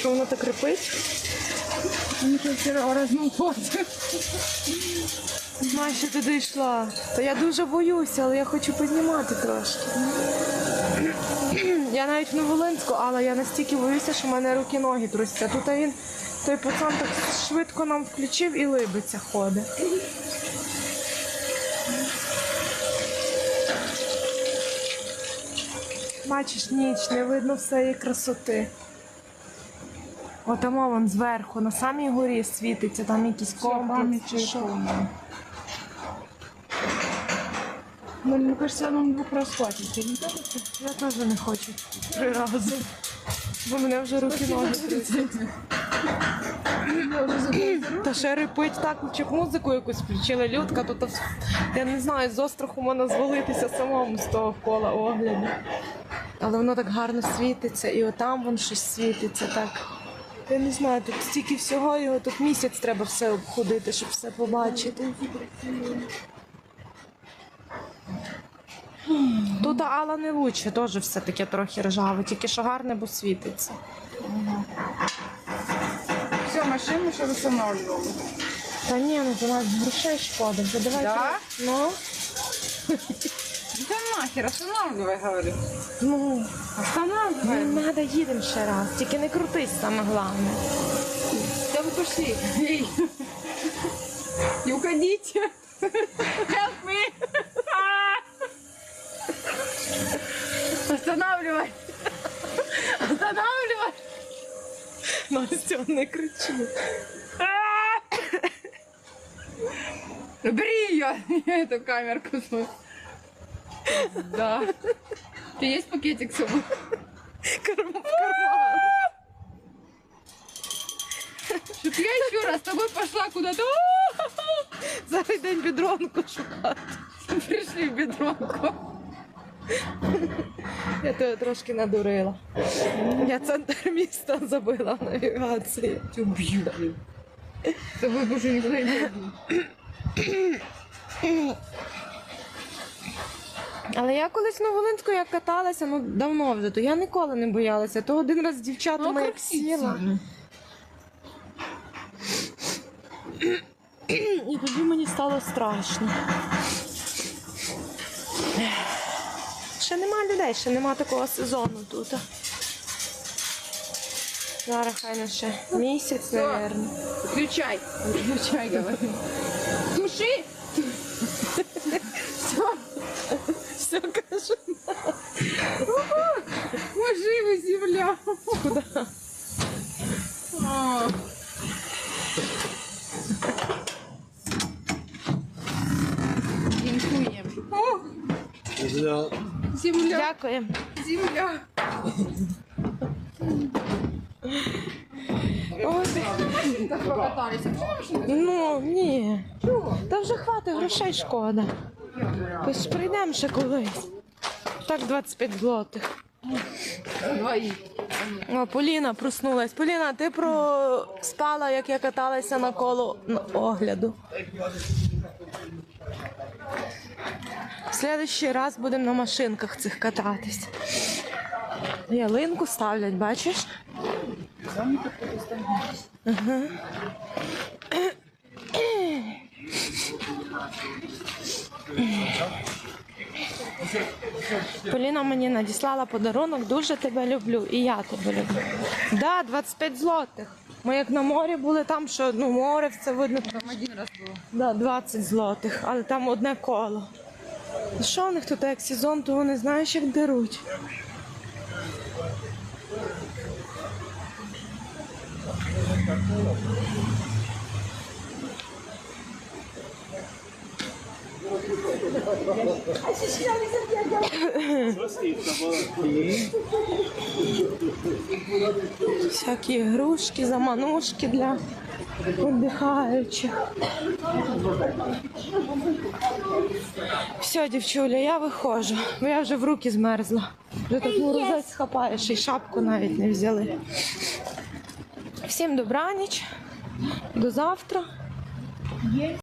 Що воно так репить? Майже ти дійшла. Та я дуже боюся, але я хочу піднімати трошки. Я навіть в Новолинську, але я настільки боюся, що в мене руки ноги трусяться. Тут він, той пацан так швидко нам включив і либиться ходить. Бачиш, ніч, не видно всієї красоти. Отамо вон зверху, на самій горі світиться, там якийсь комплекс чи що. Ну, Мені кажется, нам двох раз хватить. Ти не так? Я теж не хочу три рази. Бо мене вже руки ноги трясуть. Та ще репить так, чи музику якусь включили людка, то, то я не знаю, з остраху можна звалитися самому з того кола огляду. Але воно так гарно світиться, і отам вон щось світиться так. Я не знаю, тут стільки всього, його тут місяць треба все обходити, щоб все побачити. Тут Алла не лучше, теж все таке трохи ржаве, тільки що гарне, бо світиться. Все, машину ще встановлювали. Та ні, ну то нас грошей шкода. Вже давайте. Да? Ну, Да нахер, останавливай, говорю. ну, Останавливай. не треба, їдемо ще раз. Тільки не крутись, саме головне. Да вы пошли. Эй. Не уходите. Help me. Останавливай. Останавливай. Настя, не кричи. Бери ее. Я эту камерку свою. Да. Ты есть пакетик с собой? Карма в карман. Чтоб я еще раз с тобой пошла куда-то. Зараз день бідронку шукати. Пришли в бедронку. Я тебе трошки надурила. Я центр міста забила в навігації. Тебя убью, блин. С тобой больше никуда не пойду. Але я колись на Волинську я каталася, ну давно вже, то я ніколи не боялася. То один раз з дівчатами Ну, як сіла. І тоді мені стало страшно. Ще нема людей, ще нема такого сезону тут. Зараз хай на ще місяць, напевно. Включай. Включай, говорю. Туши. Для земля, Дякую. земля. Ой, Так покаталися. ну, ні. Та вже хватить, грошей шкода. Ось прийдемо ще колись. Так 25 злотих. Двоїх. О, Поліна проснулась. Поліна, ти проспала, як я каталася на коло на огляду. Следующий раз будемо на машинках цих кататись. Ялинку ставлять, бачиш? Ага. Поліна мені надіслала подарунок, дуже тебе люблю. І я тебе люблю. Да, 25 злотих. Ми як на морі були там, що ну, море все видно. Там один раз було. Да, 20 злотих, але там одне коло. Ну, Що в них тут як сезон, то вони знаєш, як деруть. Всякі ігрушки, заманушки для віддихаючих. Все, дівчуля, я виходжу, бо я вже в руки змерзла. Вже так морозець схапаєш і шапку навіть не взяли. Всім добраніч, до завтра.